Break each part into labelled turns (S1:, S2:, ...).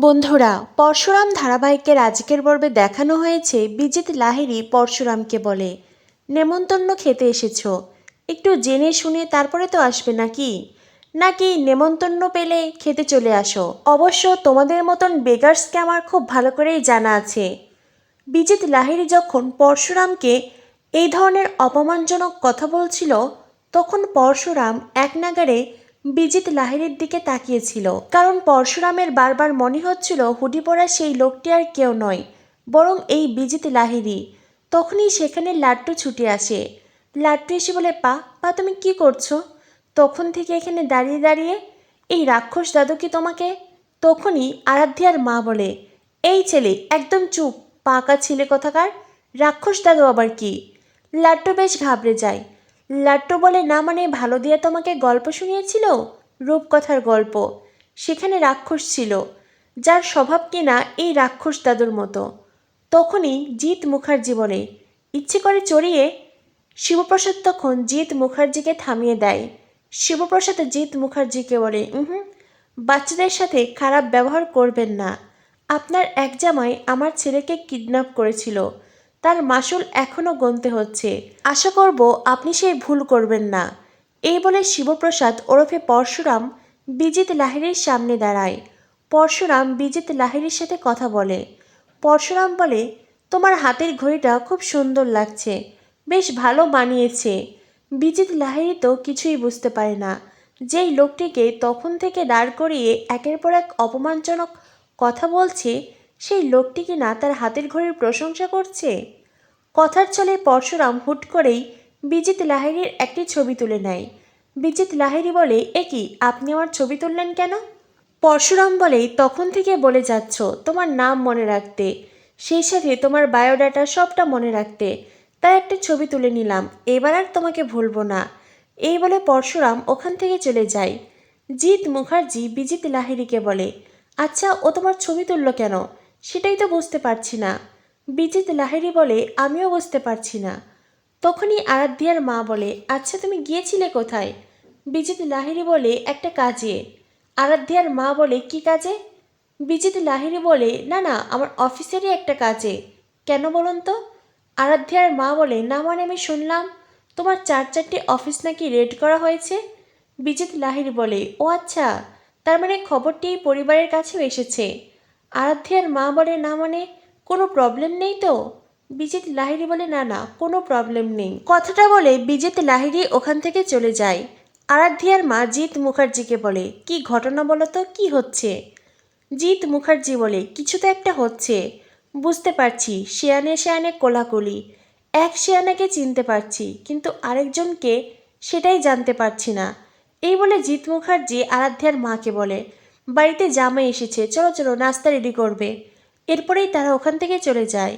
S1: বন্ধুরা, পরশুরাম ধারাবাহিকের আজকের পর্বে দেখানো হয়েছে বিজিত লাহিড়ী পরশুরামকে বলে। নেমন্তন্ন খেতে এসেছ। একটু জেনে শুনে তারপরে তো আসবে নাকি? নাকি নেমন্তন্ন পেলে খেতে চলে আসো? অবশ্য তোমাদের মতন বেগার্সকে আমার খুব ভালো করেই জানা আছে। বিজিত লাহিড়ী যখন পরশুরামকে এই ধরনের অপমানজনক কথা বলছিল, তখন পরশুরাম এক নাগারে বিজিত লাহিড়ীর দিকে তাকিয়েছিল। কারণ পরশুরামের বারবার মনে হচ্ছিল হুডি পরা সেই লোকটি আর কেউ নয়, বরং এই বিজিত লাহিড়ী। তখনই সেখানে লাট্টু ছুটে আসে। লাট্টু এসে বলে, পা পা, তুমি কি করছ? তখন থেকে এখানে দাঁড়িয়ে দাঁড়িয়ে, এই রাক্ষস দাদু কি তোমাকে? তখনই আরাধ্যার মা বলে, এই ছেলে, একদম চুপ, পাকা ছেলে কথাকার, রাক্ষস দাদু আবার কি? লাট্টু বেশ ঘাবড়ে যায়। লাট্টু বলে, না মানে ভালো দিয়া তোমাকে গল্প শুনিয়েছিল? রূপকথার গল্প। সেখানে রাক্ষস ছিল, যার স্বভাব কিনা এই রাক্ষস দাদুর মতো। তখনই জিৎ মুখার্জি বলে, ইচ্ছে করে চড়িয়ে? শিবপ্রসাদ তখন জিৎ মুখার্জিকে থামিয়ে দেয়। শিবপ্রসাদ জিৎ মুখার্জিকে বলে হুম বাচ্চাদের সাথে খারাপ ব্যবহার করবেন না। আপনার এক জামাই আমার ছেলেকে কিডন্যাপ করেছিল। তার মাসুল এখনও গুনতে হচ্ছে। আশা করব আপনি সেই ভুল করবেন না। এই বলে শিবপ্রসাদ ওরফে পরশুরাম বিজিত লাহিড়ির সামনে দাঁড়ায়। পরশুরাম বিজিত লাহিড়ির সাথে কথা বলে। পরশুরাম বলে, তোমার হাতের ঘড়িটা খুব সুন্দর লাগছে। বেশ ভালো বানিয়েছে বিজিত লাহিড়ি তো কিছুই বুঝতে পারে না। যেই লোকটিকে তখন থেকে দাঁড় করিয়ে একের পর এক অপমানজনক কথা বলছে সেই লোকটি কি না তার হাতের ঘড়ির প্রশংসা করছে? কথার ছলে পরশুরাম হুট করেই বিজিত লাহিড়ির একটি ছবি তুলে নেয়। বিজিত লাহিড়ি বলে, এ কি, আপনি আমার ছবি তুললেন কেন? পরশুরাম বলে, তখন থেকে বলে যাচ্ছ তোমার নাম মনে রাখতে। সেই সাথে তোমার বায়োডাটা সবটা মনে রাখতে। তাই একটা ছবি তুলে নিলাম, এবার আর তোমাকে ভুলবো না। এই বলে পরশুরাম ওখান থেকে চলে যায়। জিৎ মুখার্জি বিজিত লাহিড়িকে বলে আচ্ছা ও তোমার ছবি তুললো কেন? সেটাই তো বুঝতে পারছি না। বিজিত লাহিড়ি বলে, আমিও বুঝতে পারছি না। তখনই আরাধ্যার মা বলে আচ্ছা তুমি গিয়েছিলে কোথায়? বিজিত লাহিড়ি বলে, একটা কাজে। আরাধ্যার মা বলে, কি কাজে? বিজিত লাহিড়ি বলে, না না, আমার অফিসেরই একটা কাজে। কেন বলুন তো? আরাধ্যার মা বলে, না মানে আমি শুনলাম তোমার চার চারটে অফিস নাকি রেড করা হয়েছে? বিজিত লাহিড়ি বলে, ও আচ্ছা তার মানে খবরটি পরিবারের কাছেও এসেছে। আরাধ্যার মা বলে না মানে কোনো প্রবলেম নেই তো? বিজিত লাহিড়ি বলে, না না, কোনো প্রবলেম নেই। কথাটা বলে বিজিত লাহিড়ি ওখান থেকে চলে যায়। আরাধ্যার মা জিৎ মুখার্জিকে বলে, কি ঘটনা বলো তো? কি হচ্ছে? জিৎ মুখার্জি বলে, কিছু তো একটা হচ্ছে। বুঝতে পারছি, শেয়ানে শেয়ানে কোলাকুলি। এক শেয়ানাকে চিনতে পারছি, কিন্তু আরেকজনকে সেটাই জানতে পারছি না। এই বলে জিৎ মুখার্জি আরাধ্যার মাকে বলে বাড়িতে জামাই এসেছে, চলো চলো, নাস্তা রেডি করবে। এরপরেই তারা ওখান থেকে চলে যায়।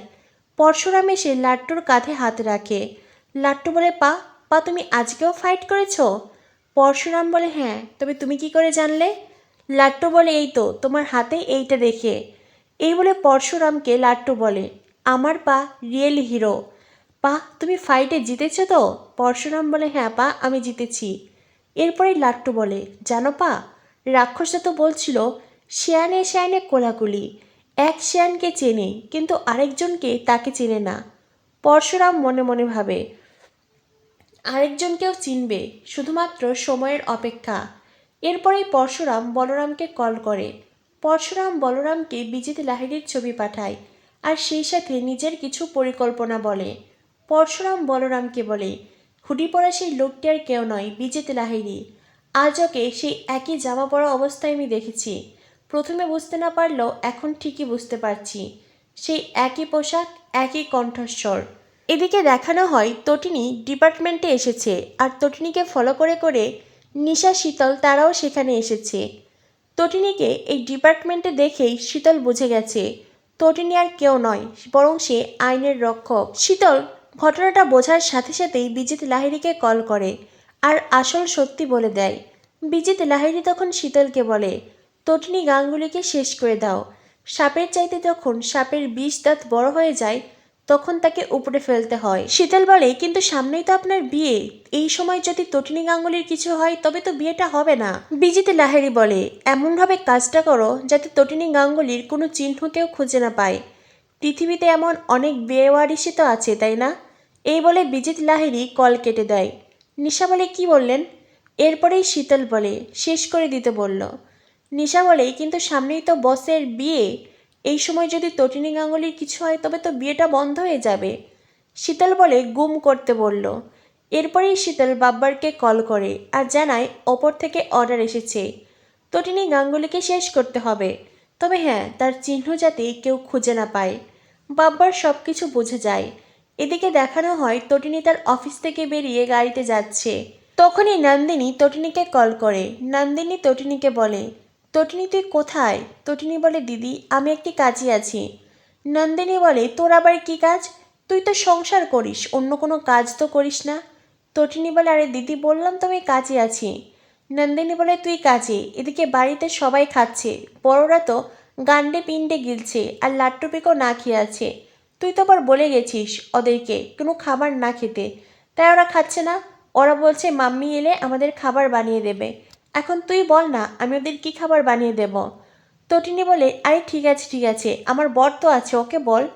S1: পরশুরাম এসে লাট্টুর কাঁধে হাত রাখে। লাট্টু বলে, পা পা, তুমি আজকেও ফাইট করেছ? পরশুরাম বলে হ্যাঁ তবে তুমি কি করে জানলে? লাট্টু বলে, এই তো, তোমার হাতে এইটা দেখে এই বলে পরশুরামকে লাট্টু বলে, আমার পা রিয়েল হিরো পা, তুমি ফাইটে জিতেছো তো? পরশুরাম বলে হ্যাঁ পা, আমি জিতেছি। এরপরেই লাট্টু বলে, জানো পা রাক্ষসটা তো বলছিল, শেয়ানে শেয়ানে কোলাকুলি। এক শেয়ানকে চেনে, কিন্তু আরেকজনকে তাকে চেনে না। পরশুরাম মনে মনে ভাবে, আরেকজনকেও চিনবে, শুধুমাত্র সময়ের অপেক্ষা। এরপরেই পরশুরাম বলরামকে কল করে। পরশুরাম বলরামকে বিজিত লাহিড়ির ছবি পাঠায়, আর সেই সাথে নিজের কিছু পরিকল্পনা বলে। পরশুরাম বলরামকে বলে, হুডি পরা সেই লোকটি আর কেউ নয়, বিজিত লাহিড়ি। আজ ওকে সেই একই জামা পরা অবস্থায় আমি দেখেছি। প্রথমে বুঝতে না পারলেও এখন ঠিকই বুঝতে পারছি। সেই একই পোশাক, একই কণ্ঠস্বর। এদিকে দেখানো হয় তটিনী ডিপার্টমেন্টে এসেছে আর তটিনীকে ফলো করে করে নিশা, শীতল তারাও সেখানে এসেছে। তটিনীকে এই ডিপার্টমেন্টে দেখেই শীতল বুঝে গেছে। তটিনী আর কেউ নয়, বরং সে আইনের রক্ষক। শীতল, ঘটনাটা বোঝার সাথে সাথেই বিজিত লাহিড়িকে কল করে। আর আসল সত্যি বলে দেয়। বিজিত লাহিড়ি তখন শীতলকে বলে তটিনী গাঙ্গুলিকে শেষ করে দাও। সাপের চাইতে যখন সাপের বিষ দাঁত বড় হয়ে যায়, তখন তাকে উপরে ফেলতে হয়। শীতল বলে, কিন্তু সামনেই তো আপনার বিয়ে। এই সময় যদি তটিনী গাঙ্গুলির কিছু হয়, তবে তো বিয়েটা হবে না। বিজিত লাহেরি বলে, এমনভাবে কাজটা করো যাতে তটিনী গাঙ্গুলির কোনো চিহ্ন কেউ খুঁজে না পায়। পৃথিবীতে এমন অনেক বেওয়ারিশি তো আছে, তাই না? এই বলে বিজিত লাহেরি কল কেটে দেয়। নিশা বলে, কি বললেন? এরপরেই শীতল বলে, শেষ করে দিতে বলল। নিশা বলে, কিন্তু সামনেই তো বসের বিয়ে। এই সময় যদি তটিনী গাঙ্গুলির কিছু হয়, তবে তো বিয়েটা বন্ধ হয়ে যাবে। শীতল বলে, গুম করতে বলল। এরপরেই শীতল বাব্বারকে কল করে আর জানায় ওপর থেকে অর্ডার এসেছে। তটিনী গাঙ্গুলিকে শেষ করতে হবে। তবে হ্যাঁ তার চিহ্ন যাতে কেউ খুঁজে না পায়। বাব্বার সব কিছু বোঝা যায়। এদিকে দেখানো হয় তটিনী তার অফিস থেকে বেরিয়ে গাড়িতে যাচ্ছে। তখনই নন্দিনী তটিনীকে কল করে। নন্দিনী তটিনীকে বলে, তটিনী, তুই কোথায়? তটিনী বলে, দিদি, আমি একটি কাজে আছি। নন্দিনী বলে, তোর আবার কি কাজ? তুই তো সংসার করিস, অন্য কোনো কাজ তো করিস না। তটিনী বলে, আরে দিদি, বললাম তো আমি কাজে আছি। নন্দিনী বলে, তুই কাজে? এদিকে বাড়িতে সবাই খাচ্ছে। বড়রা তো গান্ডে পিণ্ডে গিলছে, আর লাট্টু পিকো না খেয়ে আছে। তুই তো আবার বলে গেছিস ওদেরকে কোনো খাবার না খেতে। তাই ওরা খাচ্ছে না। ওরা বলছে, মাম্মি এলে আমাদের খাবার বানিয়ে দেবে। এখন তুই বল না, আমি ওদের কি খাবার বানিয়ে দেব? তটিনী বলে, আরে ঠিক আছে ঠিক আছে, আমার বর তো আছে, ওকে বল।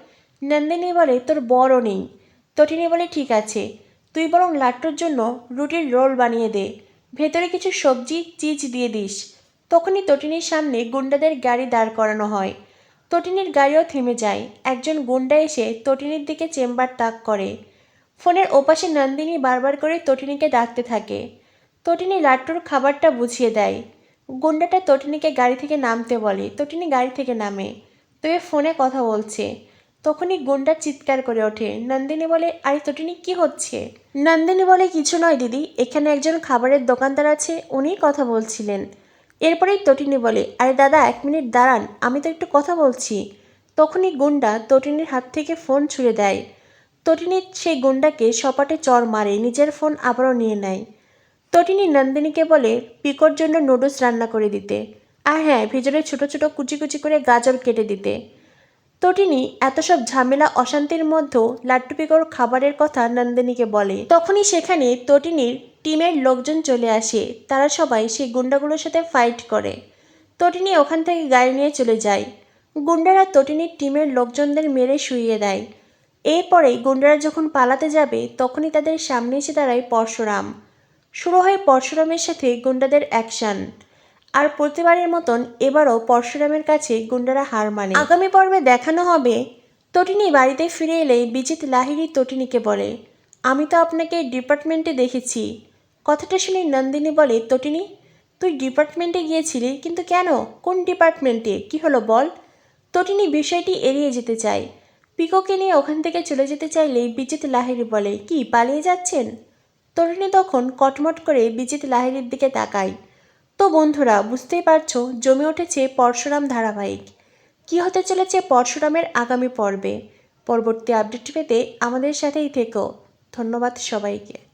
S1: নন্দিনী বলে, তোর বরও নেই। তটিনী বলে, ঠিক আছে, তুই বরং লাট্টুর জন্য রুটির রোল বানিয়ে দে। ভেতরে কিছু সবজি, চিজ দিয়ে দিস। তখনই তটিনীর সামনে গুন্ডাদের গাড়ি দাঁড় করানো হয়। তটিনীর গাড়িও থেমে যায়। একজন গুন্ডা এসে তটিনীর দিকে চেম্বার তাক করে। ফোনের ওপাশে নন্দিনী বারবার করে তটিনীকে ডাকতে থাকে। তটিনী লাট্টুর খাবারটা বুঝিয়ে দেয়। গুন্ডাটা তটিনীকে গাড়ি থেকে নামতে বলে। তটিনী গাড়ি থেকে নামে। তবে ফোনে কথা বলছে। তখনই গুন্ডা চিৎকার করে ওঠে। নন্দিনী বলে, আরে তটিনী, কি হচ্ছে? নন্দিনী বলে, কিছু নয় দিদি। এখানে একজন খাবারের দোকানদার আছে। উনিই কথা বলছিলেন। এরপরেই তটিনী বলে, আরে দাদা, এক মিনিট দাঁড়ান, আমি তো একটু কথা বলছি। তখনই গুন্ডা তটিনীর হাত থেকে ফোন ছুঁড়ে দেয়। তটিনী সেই গুন্ডাকে সপাটে চর মারে, নিজের ফোন আবারও নিয়ে নেয়। তটিনী নন্দিনীকে বলে, পিকোর জন্য নুডলস রান্না করে দিতে। আর হ্যাঁ ভিজরে ছোটো ছোটো কুচি কুচি করে গাজর কেটে দিতে। তটিনী এত সব ঝামেলা অশান্তির মধ্যেও লাট্টু পিকোর খাবারের কথা নন্দিনীকে বলে। তখনই সেখানে তটিনীর টিমের লোকজন চলে আসে। তারা সবাই সেই গুন্ডাগুলোর সাথে ফাইট করে। তটিনী ওখান থেকে গাড়ি নিয়ে চলে যায়। গুন্ডারা তটিনীর টিমের লোকজনদের মেরে শুইয়ে দেয়। এরপরে গুন্ডারা যখন পালাতে যাবে, তখনই তাদের সামনে এসে দাঁড়ায় পরশুরাম। শুরু হয় পরশুরামের সাথে গুন্ডাদের অ্যাকশন আর প্রতিবারের মতন এবারও পরশুরামের কাছে গুন্ডারা হার মানে। আগামী পর্বে দেখানো হবে। তটিনী বাড়িতে ফিরে এলে বিজিত লাহিড়ি তটিনীকে বলে, আমি তো আপনাকে ডিপার্টমেন্টে দেখেছি। কথাটা শুনে নন্দিনী বলে, তটিনী, তুই ডিপার্টমেন্টে গিয়েছিলি, কিন্তু কেন? কোন ডিপার্টমেন্টে? কি হলো বল? তটিনী বিষয়টি এড়িয়ে যেতে চায়। পিকোকে নিয়ে ওখান থেকে চলে যেতে চাইলেই বিজিত লাহিড়ি বলে, কি, পালিয়ে যাচ্ছেন? তরুণী তখন কটমট করে বিজিত লাহিড়ির দিকে তাকায়। তো বন্ধুরা, বুঝতেই পারছ, জমে উঠেছে পরশুরাম ধারাবাহিক। কি হতে চলেছে পরশুরামের আগামী পর্বে? পরবর্তী আপডেট পেতে আমাদের সাথেই থেকো। ধন্যবাদ সবাইকে।